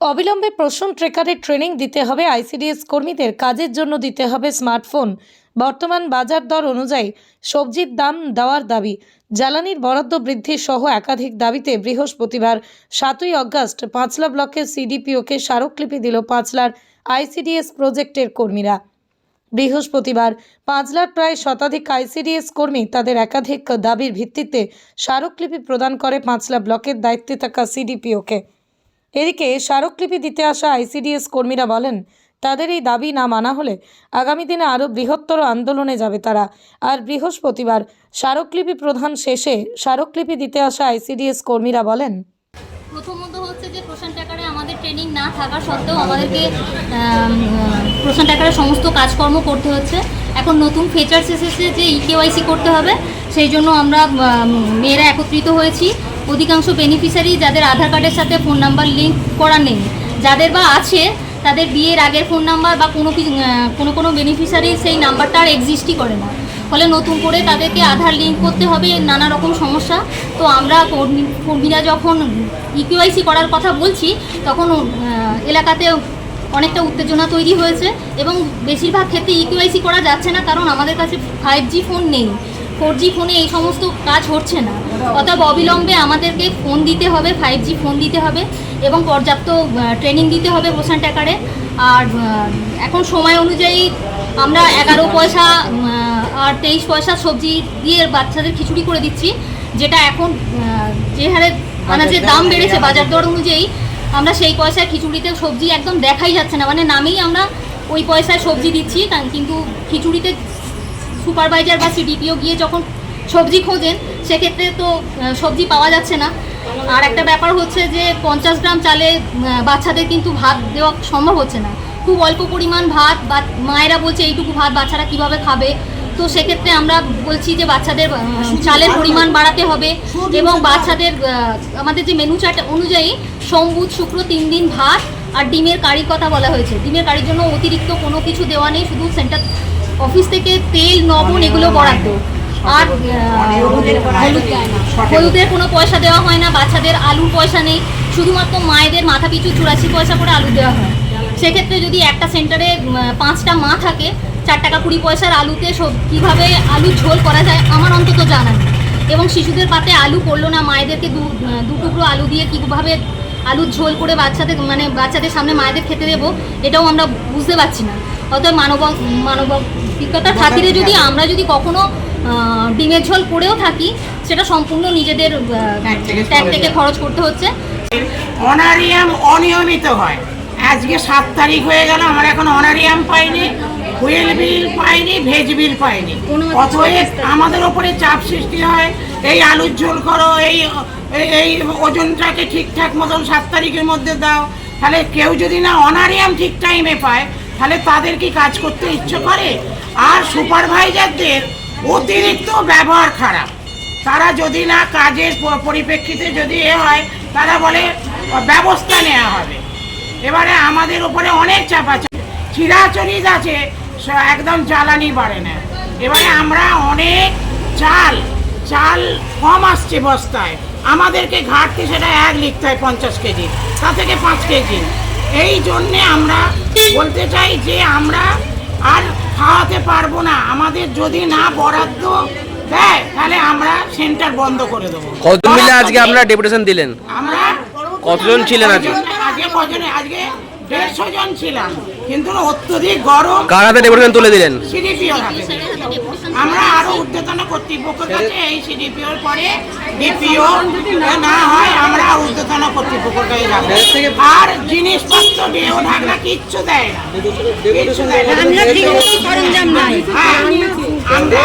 অবিলম্বে প্রসূন ট্রেকারের ট্রেনিং দিতে হবে আইসিডিএস কর্মীদের, কাজের জন্য দিতে হবে স্মার্টফোন। বর্তমান বাজার দর অনুযায়ী সবজির দাম দেওয়ার দাবি। জ্বালানির বরাদ্দ বৃদ্ধি সহ একাধিক দাবিতে বৃহস্পতিবার সাতই অগস্ট পাঁচলা ব্লকের সিডিপিওকে স্মারকলিপি দিল পাঁচলার আইসিডিএস প্রজেক্টের কর্মীরা। বৃহস্পতিবার পাঁচলার প্রায় শতাধিক আইসিডিএস কর্মী তাদের একাধিক দাবির ভিত্তিতে স্মারকলিপি প্রদান করে পাঁচলা ব্লকের দায়িত্বে থাকা সিডিপিওকে। এদিকে স্মারকলিপি দিতে আসা আইসিডিএস কর্মীরা বলেন, তাদের এই দাবি না মানা হলে আগামী দিনে আরও বৃহত্তর আন্দোলনে যাবে তারা। আর বৃহস্পতিবার স্মারকলিপি প্রধান শেষে স্মারকলিপি দিতে আসা আইসিডিএস কর্মীরা বলেন প্রথমত হচ্ছে যে প্রশান্ত টাকারে আমাদের ট্রেনিং না থাকা সত্ত্বেও আমাদেরকে প্রশান্ত টাকারে সমস্ত কাজকর্ম করতে হচ্ছে। এখন নতুন ফিচার্স এসেছে যে ইকেওয়াইসি করতে হবে। সেই জন্য আমরা মেয়েরা একত্রিত হয়েছি। অধিকাংশ বেনিফিশিয়ারি যাদের আধার কার্ডের সাথে ফোন নাম্বার লিঙ্ক করা নেই। যাদের বা আছে, তাদের বিয়ের আগের ফোন নাম্বার বা কোনো কোনো কোনো বেনিফিশিয়ারি সেই নাম্বারটা আর এক্সিস্টই করে না। ফলে নতুন করে তাদেরকে আধার লিঙ্ক করতে হবে, নানা রকম সমস্যা। তো আমরা কর্মী, কর্মীরা যখন ইকিউআইসি করার কথা বলছি, তখন এলাকাতে অনেকটা উত্তেজনা তৈরি হয়েছে এবং বেশিরভাগ ক্ষেত্রে ইকিউআইসি করা যাচ্ছে না, কারণ আমাদের কাছে ফাইভ জি ফোন নেই। ফোর জি ফোনে এই সমস্ত কাজ হচ্ছে না। অতএব অবিলম্বে আমাদেরকে ফোন দিতে হবে ফাইভ জি ফোন দিতে হবে এবং পর্যাপ্ত ট্রেনিং দিতে হবে প্রশান্ত টাকারে আর এখন সময় অনুযায়ী আমরা এগারো পয়সা আর তেইশ পয়সা সবজি দিয়ে বাচ্চাদের খিচুড়ি করে দিচ্ছি, যেটা এখন যে হারে আনাজের দাম বেড়েছে বাজার দর অনুযায়ী, আমরা সেই পয়সায় খিচুড়িতে সবজি একদম দেখাই যাচ্ছে না। মানে নামেই আমরা ওই পয়সায় সবজি দিচ্ছি কিন্তু খিচুড়িতে সুপারভাইজার বা সিডিপিও গিয়ে যখন সবজি খোঁজেন সেক্ষেত্রে তো সবজি পাওয়া যাচ্ছে না। আর একটা ব্যাপার হচ্ছে যে পঞ্চাশ গ্রাম চালে বাচ্চাদের কিন্তু ভাত দেওয়া সম্ভব হচ্ছে না। খুব অল্প পরিমাণ ভাত বা মায়েরা বলছে এইটুকু ভাত বাচ্চারা কীভাবে খাবে? তো সেক্ষেত্রে আমরা বলছি যে বাচ্চাদের চালের পরিমাণ বাড়াতে হবে এবং বাচ্চাদের আমাদের যে মেনু চার্ট অনুযায়ী সোম বুধ শুক্র তিন দিন ভাত আর ডিমের কারির কথা বলা হয়েছে। ডিমের কারির জন্য অতিরিক্ত কোনো কিছু দেওয়া নেই শুধু সেন্টার অফিস থেকে তেল, লবণ এগুলো বরাদ্দ। আর হলুদ, হলুদের কোনো পয়সা দেওয়া হয় না, বাচ্চাদের আলুর পয়সা নেই। শুধুমাত্র মায়েদের মাথা পিছু চুরাশি পয়সা করে আলু দেওয়া হয়। সেক্ষেত্রে যদি একটা সেন্টারে পাঁচটা মা থাকে, চার টাকা কুড়ি পয়সার আলুতে সব কীভাবে আলুর ঝোল করা যায়, আমার অন্তত জানা নেই। এবং শিশুদের পাতে আলু পড়ল না, মায়েদেরকে দু টুকরো আলু দিয়ে কীভাবে আলুর ঝোল করে বাচ্চাদের মানে বাচ্চাদের সামনে মায়েদের খেতে দেবো, এটাও আমরা বুঝতে পারছি না। অতএব মানব মানব মানবিকতার খাতিরে যদি আমরা যদি কখনো ডিমের ঝোল করেও থাকি সেটা সম্পূর্ণ নিজেদের ট্যাগ থেকে খরচ করতে হচ্ছে। অনারিয়াম অনিয়মিত হয়। আজকে সাত তারিখ হয়ে গেল আমরা এখন অনারিয়াম পাইনি হুইল বিল পাইনি ভেজ বিল পাইনি। অতএব আমাদের ওপরে চাপ সৃষ্টি হয় এই আলুর ঝোল করো এই- এই ওজনটাকে ঠিকঠাক মতন সাত তারিখের মধ্যে দাও। তাহলে কেউ যদি না অনারিয়াম ঠিক টাইমে পায় তাহলে তাদের কি কাজ করতে ইচ্ছে করে? আর সুপারভাইজারদের অতিরিক্ত ব্যবহার খারাপ। তারা যদি না কাজের পরিপ্রেক্ষিতে যদি এ হয়, তারা বলে, ব্যবস্থা নেওয়া হবে। এবারে আমাদের উপরে অনেক চাপ আছে। চিরাচরিত আছে একদম জ্বালানি বাড়ে না। এবারে আমরা অনেক চাল চাল কম আসছে বস্তায়। আমাদেরকে ঘাটতি সেটা এক লিখতে হয় পঞ্চাশ কেজি, তা থেকে পাঁচ কেজি। এই জন্যে আমরা বলতে চাই যে আমরা আর খাওয়াতে পারব না। আমাদের যদি না বরাদ্দ দেয় তাহলে আমরা সেন্টার বন্ধ করে দেবো। কতজন মিলে আজকে আপনারা ডেপুটেশন দিলেন? আমরা কতজন ছিলেন আজকে? আজকে কজনে আজকে দেড়শো জন ছিলাম কিন্তু অত্যধিক গরম। কার হাতে ডেপুটেশন তুলে দিলেন? সিডিপিও আমরা আরও উদ্যোতন কর্তৃপক্ষের কাছে এই সিডিপিওর পরে ডিপিও না হয় আমরা উদ্যোতন কর্তৃপক্ষের কাছে যাব। আর জিনিসপত্র ডিও ঢাকনা কিচ্ছু দেয় না। কিচ্ছু দেয় না। নাই। হ্যাঁ আমরা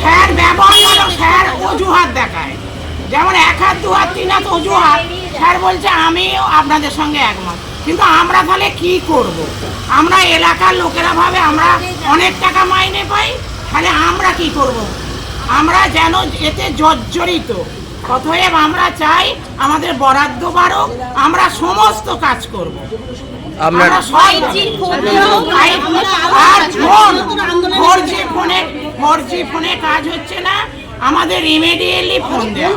স্যার ব্যবহার করো স্যার অজুহাত দেখায়। যেমন এক হাত দু হাত তিন হাত অজুহাত স্যার বলছে আমিও আপনাদের সঙ্গে একমত কিন্তু আমরা তাহলে কি করব। আমরা এলাকার লোকেরা ভাবে আমরা অনেক টাকা মাইনে পাই তাহলে আমরা কি করব। আমরা যেন এতে জর্জরিত অতএব আমরা চাই আমাদের বরাদ্দ বাড়ুক আমরা সমস্ত কাজ করব। আমরা সব ফোর জি ফোনে ফোর জি ফোনে কাজ হচ্ছে না আমাদের ইমিডিয়েটলি ফোন দেয়া।